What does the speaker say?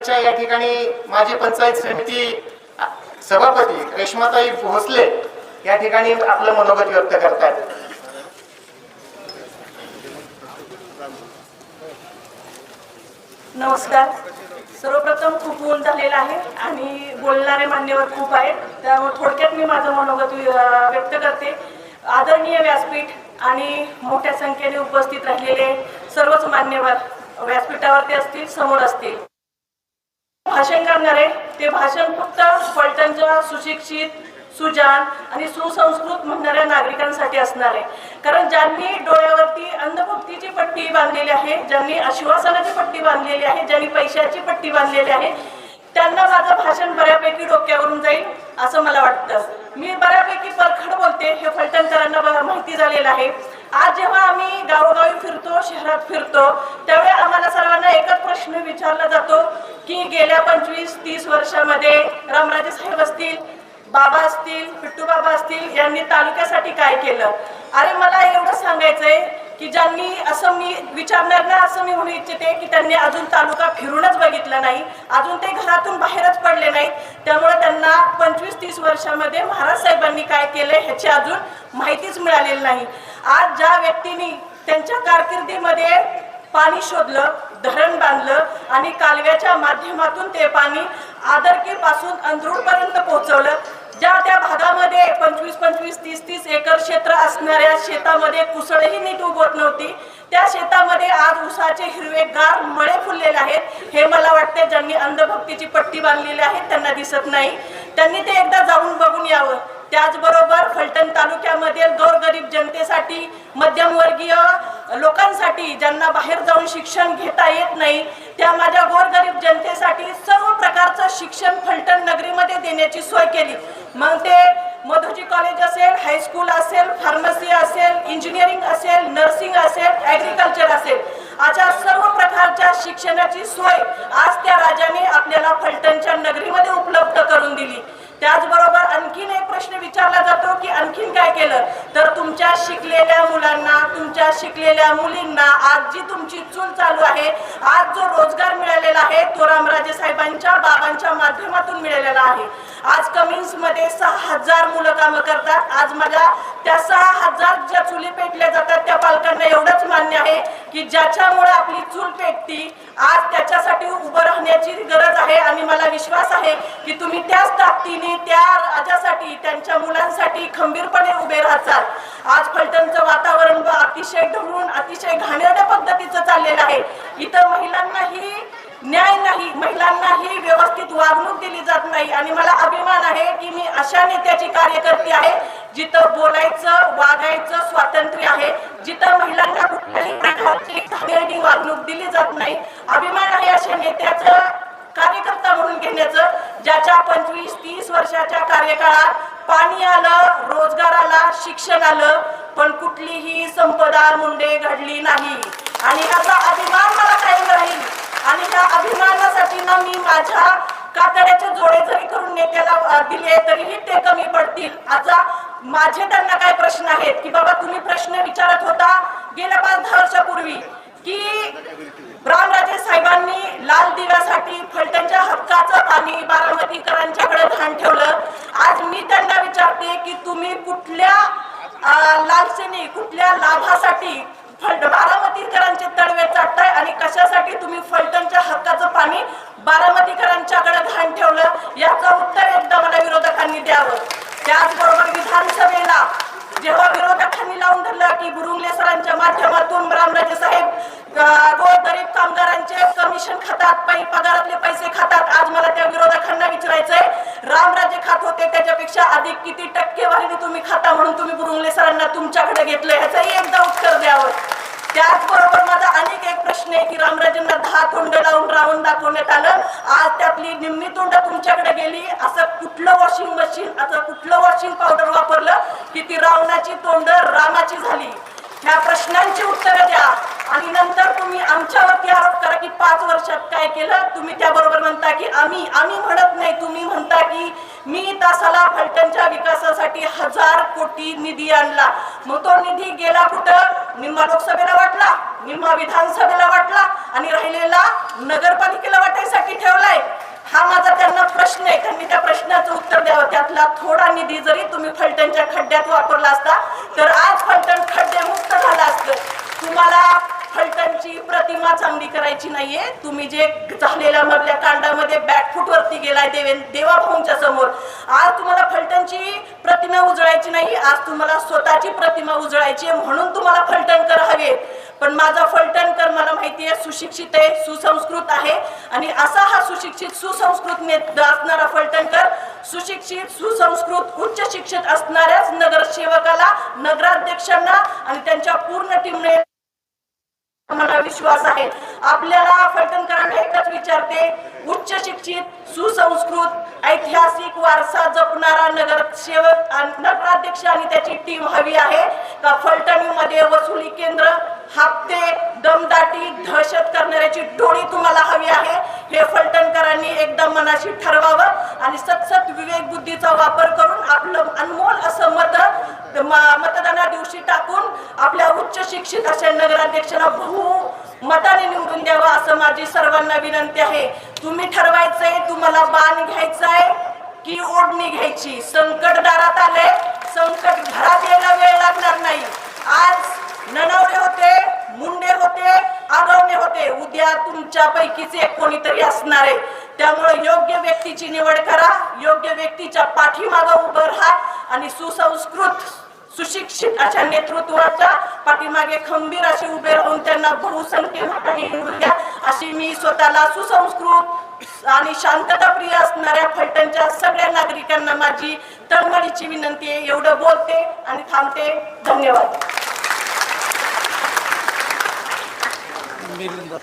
या ठिकाणी माझी पंचायत समिती सभापती रेश्माताई भोसले या ठिकाणी आपलं मनोगत व्यक्त करतात नमस्कार. सर्वप्रथम खूप ऊन झालेलं आहे आणि बोलणारे मान्यवर खूप आहेत. त्यामुळे थोडक्यात मी माझं मनोगत व्यक्त करते. आदरणीय व्यासपीठ आणि मोठ्या संख्येने उपस्थित राहिलेले सर्वच मान्यवर व्यासपीठावरती असतील समोर असतील. भाषण करणारे ते भाषण फक्त फलटणच्या सुशिक्षित सुजान आणि सुसंस्कृत म्हणणाऱ्या नागरिकांसाठी असणार आहे. कारण ज्यांनी डोळ्यावरती अंधभक्तीची पट्टी बांधलेली आहे ज्यांनी आश्वासनाची पट्टी बांधलेली आहे ज्यांनी पैशाची पट्टी बांधलेली आहे त्यांना माझं भाषण बऱ्यापैकी डोक्यावरून जाईल असं मला वाटतं. मी बऱ्यापैकी परखड बोलते हे फलटणकरांना माहिती झालेलं आहे. आज जेव्हा आम्ही गावोगावी फिरतो शहरात फिरतो त्यावेळी आम्हाला सर्वांना एकच प्रश्न विचारला जातो की गेल्या पंचवीस तीस वर्षामध्ये रामराजे साहेब असतील बाबा असतील पिट्टू बाबा असतील यांनी तालुक्यासाठी काय केलं? अरे मला एवढं सांगायचंय की ज्यांनी असं मी विचारणार ना असं मी म्हणू इच्छिते की त्यांनी अजून तालुका फिरूनच बघितला नाही अजून ते घरातून बाहेरच पडले नाहीत. त्यामुळे त्यांना पंचवीस तीस वर्षामध्ये महाराज साहेबांनी काय केलं ह्याची अजून माहितीच मिळालेली नाही. आज ज्या व्यक्तींनी त्यांच्या कारकिर्दीमध्ये पाणी शोधलं धरण बांधलं आणि कालव्याच्या माध्यमातून ते पाणी आदरकीपासून अंधरूडपर्यंत पोहोचवलं ज्या त्या भागामध्ये पंचवीस पंचवीस तीस तीस एकर क्षेत्र असणाऱ्या शेतामध्ये कुसळही नीट उगवत नव्हती. त्या शेतामध्ये आज उसाचे हिरवेगार मळे फुललेले आहेत. हे मला वाटते ज्यांनी अंधभक्तीची पट्टी बांधलेली आहे त्यांना दिसत नाही. त्यांनी ते एकदा जाऊन बघून यावं. त्याचबरोबर फलटण तालुक्यामध्ये गोरगरीब जनतेसाठी मध्यमवर्गीय लोकांसाठी ज्यांना बाहेर जाऊन शिक्षण घेता येत नाही त्या माझ्या गोरगरीब जनतेसाठी सर्व प्रकारचं शिक्षण फलटण नगरीमध्ये देण्याची सोय केली. मग ते मधुजी कॉलेज असेल हायस्कूल असेल फार्मसी असेल इंजिनिअरिंग असेल नर्सिंग असेल ॲग्रिकल्चर असेल. अशा सर्व प्रकारच्या शिक्षणाची सोय आज त्या राजाने आपल्याला फलटणच्या नगरीमध्ये उपलब्ध करून दिली. त्याचबरोबर आणखीन एक प्रश्न विचारला जातो की आणखीन काय केलं? तर तुमच्या शिकलेल्या मुलांना तुमच्या शिकलेल्या मुलींना आज जी तुमची चूल चालू आहे आज जो रोजगार मिळालेला आहे तो रामराजे साहेबांच्या बाबांच्या माध्यमातून मिळालेला आहे. आज कमिन्समध्ये सहा हजार मुलं कामं करतात. आज माझ्या त्या सहा हजार ज्या चुली पेटल्या जातात त्या पालकांना एवढंच मान्य आहे की ज्याच्यामुळे आपली चूल पेटती आज त्याच्यासाठी उभं राहण्याची गरज आहे. आणि मला विश्वास आहे की तुम्ही त्याच ताकदीने त्या राजासाठी त्यांच्या मुलांसाठी खंबीरपणे उभे राहतात आज फलटणचं वातावरण अतिशय ढवळून अतिशय घाणेरड्या पद्धतीचं चाललेलं आहे. इथं महिलांनाही न्याय नाही महिलांनाही व्यवस्थित वागणूक दिली जात नाही. आणि मला अभिमान आहे की मी अशा नेत्याची कार्यकर्ती आहे जिथं बोलायचं वागायचं स्वातंत्र्य आहे जिथं महिलांना कुठल्याही प्रकारची वागणूक दिली जात नाही. अभिमान आहे अशा नेत्याचं कार्यकर्ता म्हणून घेण्याचं ज्याच्या पंचवीस तीस वर्षाच्या कार्यकाळात पाणी आलं रोजगार आला शिक्षण आलं पण कुठलीही संपदा मुंडे घडली नाही. आणि याचा अभिमान मला कायम राहील. आणि त्या अभिमानासाठी ना मी माझ्या कातड्याचे जोडे जरी करून नेत्याला दिले तरीही ते कमी पडतील. आता माझे त्यांना काय प्रश्न आहेत? की बाबा तुम्ही प्रश्न विचारत होता गेल्या पाच दहा वर्षापूर्वी की रामराजे साहेबांनी लाल दिव्यासाठी फलटणच्या हक्काचं पाणी बारामतीकरांच्याकडे धान ठेवलं. आज मी त्यांना विचारते की तुम्ही कुठल्या लालसेने कुठल्या लाभासाठी फल बारामतीकरांचे तळवे चाटताय आणि कशासाठी तुम्ही फल हक्काचं बारामतीकरांच्याकडे घाण ठेवलं. याचं उत्तर एकदा मला विरोधकांनी द्यावं. त्याचबरोबर विधानसभेला जेव्हा विरोधकांनी लावून धरलं की गुरुंगले सरांच्या माध्यमातून रामराजे साहेब गरीब कामगारांचे कमिशन खातात पै पगारातले पैसे खातात आज मला त्या विरोधकांना विचारायचंय रामराजे खात होते त्याच्यापेक्षा अधिक किती टक्केवारीने तुम्ही खाता म्हणून तुम्ही गुरुंगले सरांना तुमच्याकडे घेतलं ह्याचंही एकदा उत्तर द्यावं. त्याचबरोबर एक प्रश्न आहे की रामराजेंना दहा तोंड लावून रावण दाखवण्यात आलं. आज त्यातली निम्मी तोंड तुमच्याकडे गेली. असं कुठलं वॉशिंग मशीन असं कुठलं वॉशिंग पावडर वापरलं की ती रावणाची तोंड रामाची झाली? ह्या प्रश्नांची उत्तरं द्या. आणि नंतर तुम्ही आमच्यावरती आरोप करा की पाच वर्षात काय केलं? तुम्ही त्याबरोबर म्हणता की आम्ही आम्ही म्हणत नाही. तुम्ही म्हणता की मी तासाला फलटणच्या विकासासाठी हजार कोटी निधी आणला. मग तो निधी गेला कुठं? निम्मा लोकसभेला वाटला निम्मा विधानसभेला वाटला आणि राहिलेला नगरपालिकेला वाटायसाठी ठेवलाय. हा माझा त्यांना प्रश्न आहे. त्यांनी त्या प्रश्नाचं उत्तर द्यावं. त्यातला थोडा निधी जरी तुम्ही फलटणच्या खड्ड्यात वापरला असता तर आज फलटण खड्डेमुक्त झालं असतं. तुम्हाला फलटणची प्रतिमा चांगली करायची नाहीये. तुम्ही जे झालेल्या मधल्या कांडामध्ये बॅकफूट वरती गेलाय देवे देवाभाऊंच्या समोर. आज तुम्हाला फलटणची प्रतिमा उजळायची नाही आज तुम्हाला स्वतःची प्रतिमा उजळायची आहे म्हणून तुम्हाला फलटणकर हवे पण माझा फलटणकर मला माहिती आहे सुशिक्षित आहे सुसंस्कृत आहे. आणि असा हा सुशिक्षित सुसंस्कृत असणारा फलटणकर सुशिक्षित सुसंस्कृत उच्च शिक्षित असणाऱ्याच नगरसेवकाला नगराध्यक्षांना आणि त्यांच्या पूर्ण टीमने मला विश्वास आहे. आपल्याला फलटणकरांना एकच विचारते उच्च शिक्षित सुसंस्कृत ऐतिहासिक वारसा जपणारा नगरसेवक नगराध्यक्ष आणि त्याची टीम हवी आहे का फलटणीमध्ये वसुली केंद्र हप्ते दमदाटी दहशत करणाऱ्याची टोळी तुम्हाला हवी आहे? हे फलटणकरांनी एकदा मनाशी ठरवावं आणि सतसत विवेक बुद्धीचा वापर करून आपलं अनमोल असं मत मतदाना दिवशी आपल्या उच्च शिक्षित अशा नगराध्यक्षाला बहु मताने निवडून द्यावा असं माझी सर्वांना विनंती आहे. तुम्ही ठरवायचंय तुम्हाला बाण घ्यायचाय की ओढणी घ्यायची. संकट दारात आले संकट घरात यायला वेळ लागणार नाही. आज ननवरे होते मुंडे होते आगवणे होते. उद्या तुमच्या पैकीच एक कोणीतरी असणार आहे. त्यामुळे योग्य व्यक्तीची निवड करा योग्य व्यक्तीच्या पाठीमागं उभं राहा आणि सुसंस्कृत सुशिक्षित अशा नेतृत्वाच्या पाठीमागे खंबीर असे उभे राहून त्यांना बहुसंख्य मतांनी निवडून द्या. अशी मी स्वतःला सुसंस्कृत आणि शांतताप्रिय असणाऱ्या फलटणच्या सगळ्या नागरिकांना माझी तळमळीची विनंती आहे. एवढं बोलते आणि थांबते. धन्यवाद. मिलिंद